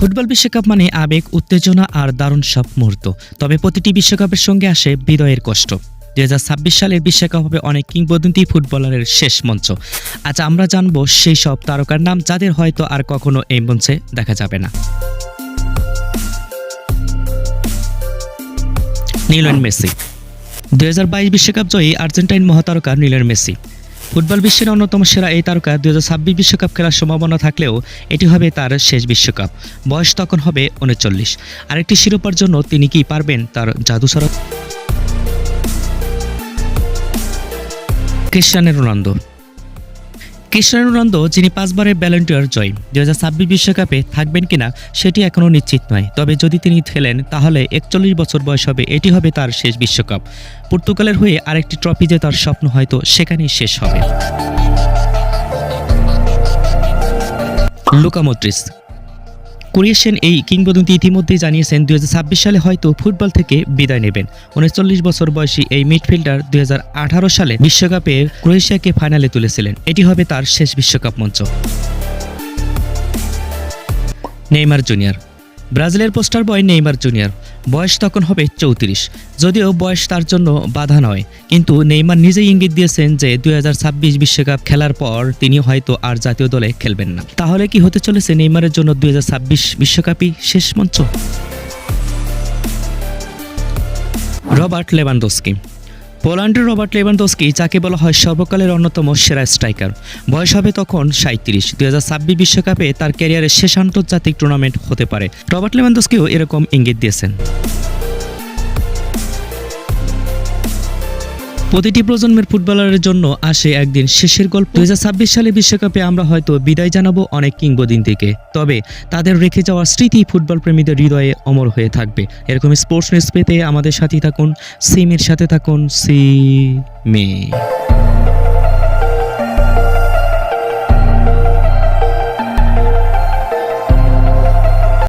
Football বিশ্বকাপ মানে আবেগ, উত্তেজনা আর দারুণ সব মুহূর্ত। তবে প্রতিটি বিশ্বকাপের সঙ্গে আসে বিদয়ের কষ্ট। দুই হাজার সালের বিশ্বকাপ হবে অনেক কিংবদন্তি ফুটবলারের শেষ মঞ্চ। আজ আমরা জানব সেই সব তারকার নাম যাদের হয়তো আর কখনো এই মঞ্চে দেখা যাবে না। নিলন মেসি। বাইশ বিশ্বকাপ জয়ী আর্জেন্টাইন মহাতারকা নিলন মেসি। ফুটবল বিশ্বের অন্যতম সেরা এই তারকা দু বিশ্বকাপ খেলার সম্ভাবনা থাকলেও এটি হবে তার শেষ বিশ্বকাপ। বয়স তখন হবে উনচল্লিশ। আরেকটি শিরোপার জন্য তিনি কি পারবেন তার জাদু সারা ক্রিশ্চিয়ানো রোনালদো। ক্রিশ্চিয়ানো রোনালদো, যিনি পাঁচবারের ব্যালেন্টিয়ার জয় দু হাজার ছাব্বিশ বিশ্বকাপে থাকবেন কিনা সেটি এখনও নিশ্চিত নয়। তবে যদি তিনি খেলেন, তাহলে একচল্লিশ বছর বয়স হবে, এটি হবে তার শেষ বিশ্বকাপ। পর্তুগালের হয়ে আরেকটি ট্রফি যে তার স্বপ্ন হয়তো সেখানেই শেষ হবে। লুকা মদ্রিস ক্রোয়েশিয়ান এই কিংবদন্তি ইতিমধ্যেই জানিয়েছেন দুই হাজার ছাব্বিশ সালে হয়তো ফুটবল থেকে বিদায় নেবেন। উনচল্লিশ বছর বয়সী এই মিডফিল্ডার দুই হাজার আঠারো সালে বিশ্বকাপে ক্রোয়েশিয়াকে ফাইনালে তুলেছিলেন। এটি হবে তার শেষ বিশ্বকাপ মঞ্চ। নেইমার জুনিয়র ব্রাজিলের পোস্টার বয় নেইমার জুনিয়র। বয়স তখন হবে চৌত্রিশ। যদিও বয়স তার জন্য বাধা নয়। কিন্তু নেইমার নিজেই ইঙ্গিত দিয়েছেন যে দুই বিশ্বকাপ খেলার পর তিনি হয়তো আর জাতীয় দলে খেলবেন না। তাহলে কি হতে চলেছে নেইমারের জন্য দুই বিশ্বকাপই শেষ মঞ্চ? রবার্ট লেভানডোস্কি পোল্যান্ডের রবার্ট লেভানডোস্কি যাকে বলা হয় সর্বকালের অন্যতম সেরা স্ট্রাইকার। বয়স হবে তখন সাঁত্রিশ দু হাজার ছাব্বিশ বিশ্বকাপে তার ক্যারিয়ারের শেষ আন্তর্জাতিক টুর্নামেন্ট হতে পারে। রবার্ট লেভানডোস্কিও এরকম ইঙ্গিত দিয়েছেন। প্রতিটি প্রজন্মের ফুটবলারের জন্য আসে একদিন শেষের গল্প। দুই হাজার ছাব্বিশ সালে বিশ্বকাপে আমরা হয়তো বিদায় জানাব অনেক কিংবদন্তিকে। তবে তাদের রেখে যাওয়া স্মৃতি ফুটবল প্রেমীদের হৃদয়ে অমর হয়ে থাকবে। এরকম স্পোর্টস নিউজ পেতে আমাদের সাথেই থাকুন। সিমের সাথে থাকুন সি মে